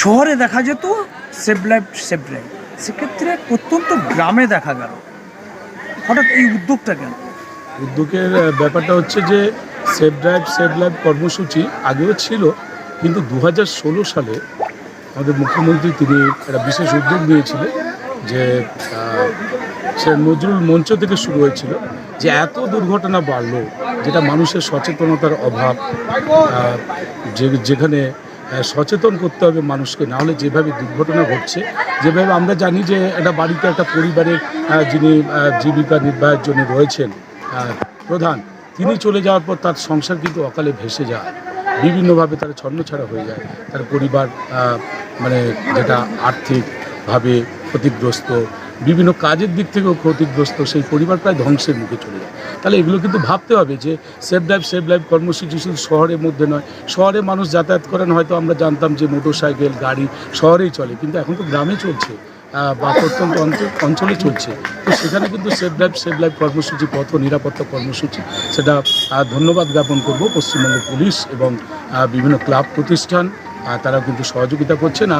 শহরে দেখা যেত, সেভ লাইফ সেভ লাইফ। সেক্ষেত্রে প্রত্যন্ত গ্রামে দেখা গেল। হঠাৎ এই উদ্যোগটা কেন? উদ্যোগের ব্যাপারটা হচ্ছে যে, সেভ ড্রাইভ সেভ লাইভ কর্মসূচি আগেও ছিল, কিন্তু দু হাজার ষোলো সালে আমাদের মুখ্যমন্ত্রী তিনি একটা বিশেষ উদ্যোগ নিয়েছিলেন যে সে নজরুল মঞ্চ থেকে শুরু হয়েছিল, যে এত দুর্ঘটনা বাড়লো, যেটা মানুষের সচেতনতার অভাব যেখানে সচেতন করতে হবে মানুষকে, না হলে যেভাবে দুর্ঘটনা ঘটছে, যেভাবে আমরা জানি যে একটা বাড়িতে একটা পরিবারের যিনি জীবিকা নির্বাহের জন্য রয়েছেন প্রধান, তিনি চলে যাওয়ার পর তার সংসার কিন্তু অকালে ভেসে যায়, বিভিন্নভাবে তারা ছন্নছাড়া হয়ে যায়, তার পরিবার মানে যেটা আর্থিকভাবে ক্ষতিগ্রস্ত বিভিন্ন কাজের দিক থেকেও ক্ষতিগ্রস্ত, সেই পরিবার প্রায় ধ্বংসের মুখে চলে যায়। তাহলে এগুলো কিন্তু ভাবতে হবে যে সেভ লাইফ সেভ লাইফ কর্মসূচি শুধু শহরের মধ্যে নয়, শহরে মানুষ যাতায়াত করেন, হয়তো আমরা জানতাম যে মোটর সাইকেল গাড়ি শহরেই চলে, কিন্তু এখন তো গ্রামে চলছে বা প্রত্যন্ত অঞ্চল চলছে। তো সেখানে কিন্তু সেভ লাইফ সেভ লাইফ কর্মসূচি, পথ নিরাপত্তা কর্মসূচি, সেটা ধন্যবাদ জ্ঞাপন করব পশ্চিমবঙ্গ পুলিশ এবং বিভিন্ন ক্লাব প্রতিষ্ঠান তারা কিন্তু সহযোগিতা করছেন।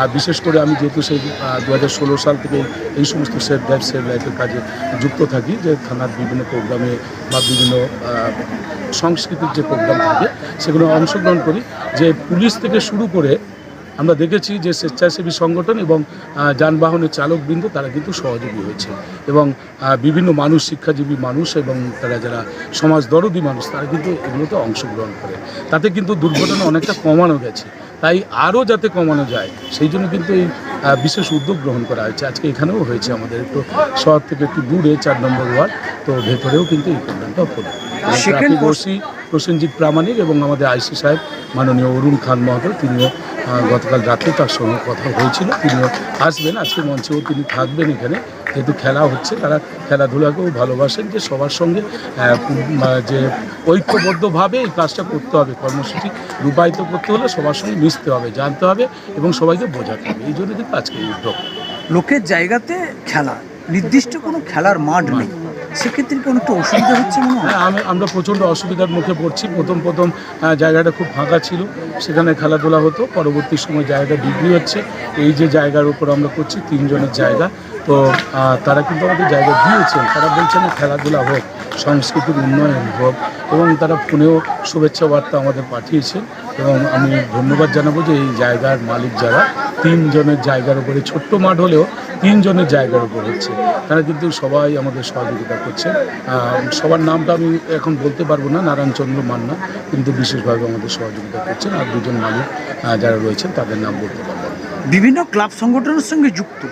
আর বিশেষ করে আমি যেহেতু সেই দু হাজার ষোলো সাল থেকে এই সমস্ত সেভ লাইফ, সেভ লাইফের কাজে যুক্ত থাকি, যে থানার বিভিন্ন প্রোগ্রামে বা বিভিন্ন সংস্কৃতির যে প্রোগ্রাম থাকে, সেগুলো অংশগ্রহণ করি। যে পুলিশ থেকে শুরু করে আমরা দেখেছি যে স্বেচ্ছাসেবী সংগঠন এবং যানবাহনের চালকবৃন্দ তারা কিন্তু সহযোগী হয়েছে। এবং বিভিন্ন মানুষ, শিক্ষাজীবী মানুষ এবং তারা যারা সমাজ দরদি মানুষ, তারা কিন্তু এগুলোতে অংশগ্রহণ করে। তাতে কিন্তু দুর্ঘটনা অনেকটা কমানো গেছে। তাই আরও যাতে কমানো যায় সেই জন্য কিন্তু এই বিশেষ উদ্যোগ গ্রহণ করা হয়েছে। আজকে এখানেও হয়েছে আমাদের একটু শহর থেকে একটু দূরে চার নম্বর ওয়ার্ড তো ভেতরেও কিন্তু এই প্রোগ্রামটা হলো ওসি প্রসেনজিৎ প্রামাণিক এবং আমাদের আইসি সাহেব মাননীয় অরুণ খান মহোদয় তিনিও গতকাল রাতে তার সঙ্গে কথা হয়েছিল তিনিও আসবেন। আজকে মঞ্চেও তিনি থাকবেন এখানে। যেহেতু খেলা হচ্ছে তারা খেলাধুলাকেও ভালোবাসেন যে সবার সঙ্গে যে ঐক্যবদ্ধভাবে এই কাজটা করতে হবে। কর্মসূচি রূপায়িত করতে হলে সবার সঙ্গে মিশতে হবে জানতে হবে এবং সবাইকে বোঝাতে হবে। এই জন্য কিন্তু আজকে উদ্যোগ। লোকের জায়গাতে খেলা নির্দিষ্ট কোনো খেলার মাঠ নেই। সেক্ষেত্রে কোনো একটু অসুবিধা হচ্ছে মনে হ্যাঁ? আমি আমরা প্রচণ্ড অসুবিধার মুখে পড়ছি। প্রথম প্রথম জায়গাটা খুব ফাঁকা ছিল। সেখানে খেলাধুলা হতো। পরবর্তী সময় জায়গাটা বিক্রি হচ্ছে। এই যে জায়গার উপর আমরা করছি তিনজনের জায়গা। তো তারা কিন্তু আমাদের জায়গা দিয়েছেন। তারা বলছেন খেলাধুলা হোক সাংস্কৃতিক উন্নয়ন হোক এবং তারা ফোনেও শুভেচ্ছা বার্তা আমাদের পাঠিয়েছেন এবং আমি ধন্যবাদ জানাব যে এই জায়গার মালিক যারা তিনজনের জায়গার উপরে ছোট্ট মাঠ হলেও তিনজনের জায়গার উপর হচ্ছে। তারা কিন্তু সবাই আমাদের সহযোগিতা করছেন। আহ, সবার নামটা আমি এখন বলতে পারব না নারায়ণচন্দ্র মান্না কিন্তু বিশেষভাবে আমাদের সহযোগিতা করছেন আর দুজন মালিক যারা রয়েছেন তাদের নাম বলতে পারব বিভিন্ন ক্লাব সংগঠনের সঙ্গে যুক্ত।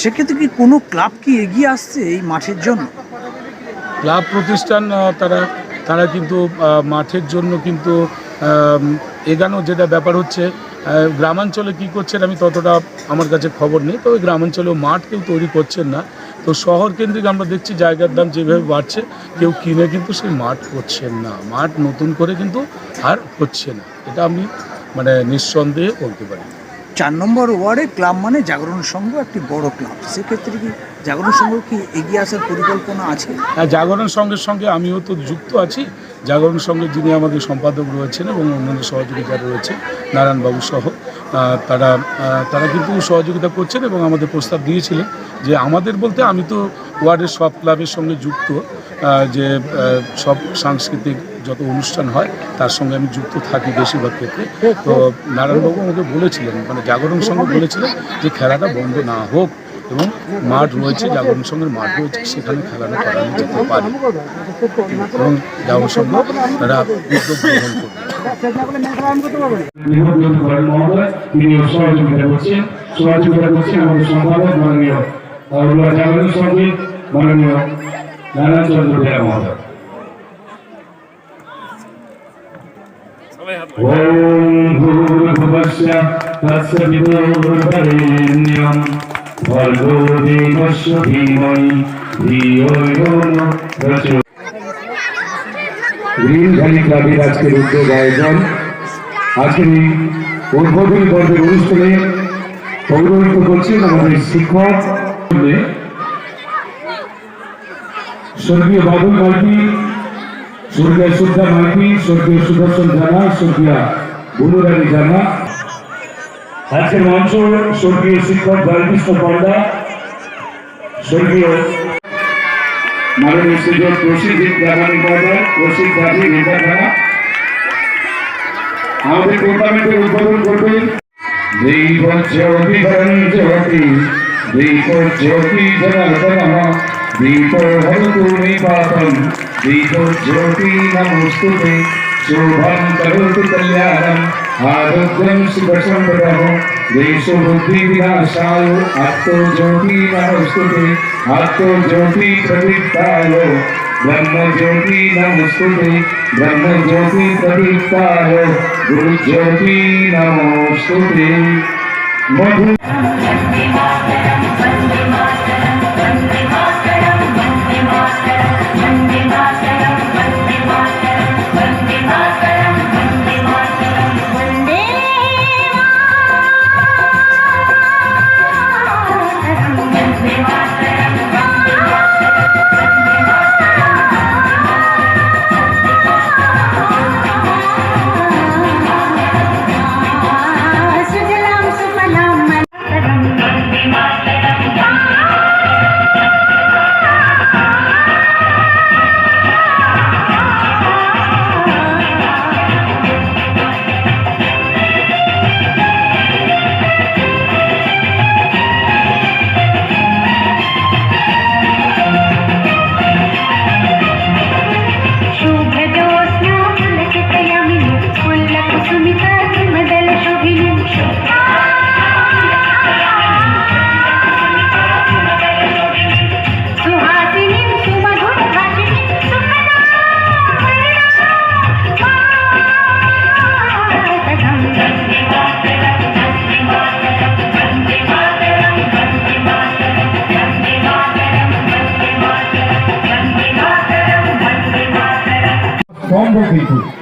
সেক্ষেত্রে কি কোনো ক্লাব কি এগিয়ে আসছে এই মাঠের জন্য? ক্লাব প্রতিষ্ঠান তারা তারা কিন্তু মাঠের জন্য কিন্তু এগানো যেটা ব্যাপার হচ্ছে গ্রামাঞ্চলে কি করছেন আমি ততটা আমার কাছে খবর নেই, তবে গ্রামাঞ্চলেও মাঠ কেউ তৈরি করছেন না। তো শহর কেন্দ্রিক আমরা দেখছি জায়গার দাম যেভাবে বাড়ছে, কেউ কিনে কিন্তু সেই মাঠ করছেন না। মাঠ নতুন করে কিন্তু আর হচ্ছে না। এটা আমি মানে নিঃসন্দেহে বলতে পারি। চার নম্বর ওয়ার্ডে ক্লাব মানে জাগরণ সংঘ, একটি বড় ক্লাব। সেক্ষেত্রে কি জাগরণ সংঘ কি এগিয়ে আসার পরিকল্পনা আছে? হ্যাঁ জাগরণ সংঘের সঙ্গে আমিও তো যুক্ত আছি। জাগরণ সঙ্গে যিনি আমাদের সম্পাদক রয়েছেন এবং অন্যান্য সহযোগিতা রয়েছে নারায়ণবাবু সহ তারা তারা কিন্তু সহযোগিতা করছেন এবং আমাদের প্রস্তাব দিয়েছিলেন যে আমাদের বলতে আমি তো ওয়ার্ডের সব ক্লাবের সঙ্গে যুক্ত যে সব সাংস্কৃতিক যত অনুষ্ঠান হয় তার সঙ্গে আমি যুক্ত থাকি বেশিরভাগ ক্ষেত্রে। তো নারায়ণবাবু আমাকে বলেছিলেন মানে জাগরণ সঙ্গে বলেছিলেন যে খেলাটা বন্ধ না হোক। এবং মাঠ রয়েছে, জাগরণ সঙ্গের মাঠ রয়েছে, সেখানে খেলাটা করানো যেতে পারে। এবং জাগরণ সঙ্গ তারা উদ্যোগ গ্রহণ করবে। মাননীয় নারায়ণ চন্দ্র বিদুর্বরেণ্যম ধীমহি ধিয়ো ইয়ো গ্রিন ভ্যালি আজকের উদ্যোগ আয়োজন আজকের এই উদ্বোধনী পর্বের অনুষ্ঠানে পৌরহিত করছেন আমাদের শিক্ষক স্বর্গীয় বাবুল মাইতি স্বর্গীয় সুদ্ধা মাইতি স্বর্গীয় সুদর্শন জানা স্বর্গীয় বুলুরানী জানা আজকের মঞ্চ স্বর্গীয় শিক্ষক জয়কৃষ্ণ পণ্ডা স্বর্গীয় মাননীয় সুযোগ প্রসিদ্ধ জাগানি মহোদয় প্রসিদ্ধ জাতি নেতারা আমাদের টুর্নামেন্টের উদ্বোধন করবেন দীপ জ্যোতি জ্যোতি দীপ জ্যোতি জনার্দন দীপ হরতু পাপম দীপ জ্যোতি নমস্তুতে করোতু কল্যাণম आदत्तं सुदर्शन प्रभो देशो बुद्धि विनाशायो आत्तो ज्योति नमस्तुते आत्तो ज्योति प्रदीप्तायो ब्रह्म ज्योति नमस्तुते ब्रह्म ज्योति प्रदीप्तायो गुरु ज्योति नमस्तुते मधु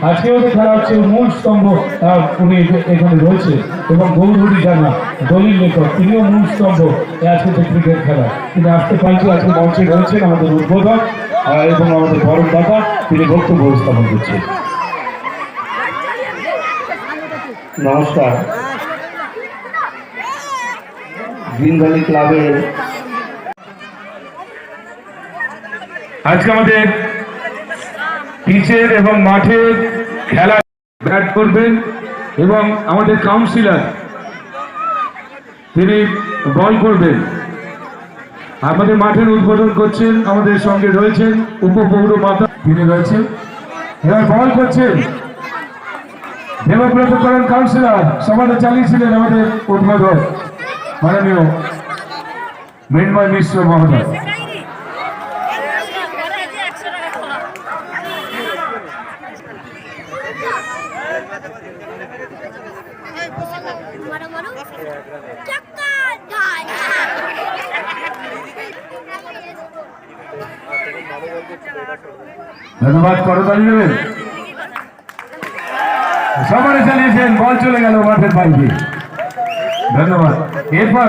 কিন্তু আজকে ওদের খেলা হচ্ছে মূল স্তম্ভ উনি এখানে রয়েছে। এবং গৌরী জানা, দলিল লেখক, তিনিও মূল স্তম্ভ আজকে যে ক্রিকেট খেলা। তিনি আসতে পারছি আজকে মঞ্চে রয়েছেন আমাদের উদ্বোধক এবং আমাদের বরণ দাদা, তিনি বক্তব্য উপস্থাপন করছেন। নমস্কার। দিনদালি ক্লাবের আজকে আমাদের পিচের এবং মাঠের খেলা ব্যাট করবেন এবং আমাদের কাউন্সিলার তিনি বল করবেন। আমাদের মাঠের উদ্বোধন করছেন, আমাদের সঙ্গে রয়েছেন উপপৌর মাতা, তিনি রয়েছেন। এবার বল করছেন দেবব্রত করেন কাউন্সিলর সমাজে চালিয়েছিলেন আমাদের উদ্বোধক, মাননীয় মৃন্ময় মিশ্র মহোদয়। ধন্যবাদ করতালি দেবেন সবারে চালিয়েছেন বল চলে গেল মাঠের বাইরে। ধন্যবাদ। এরপর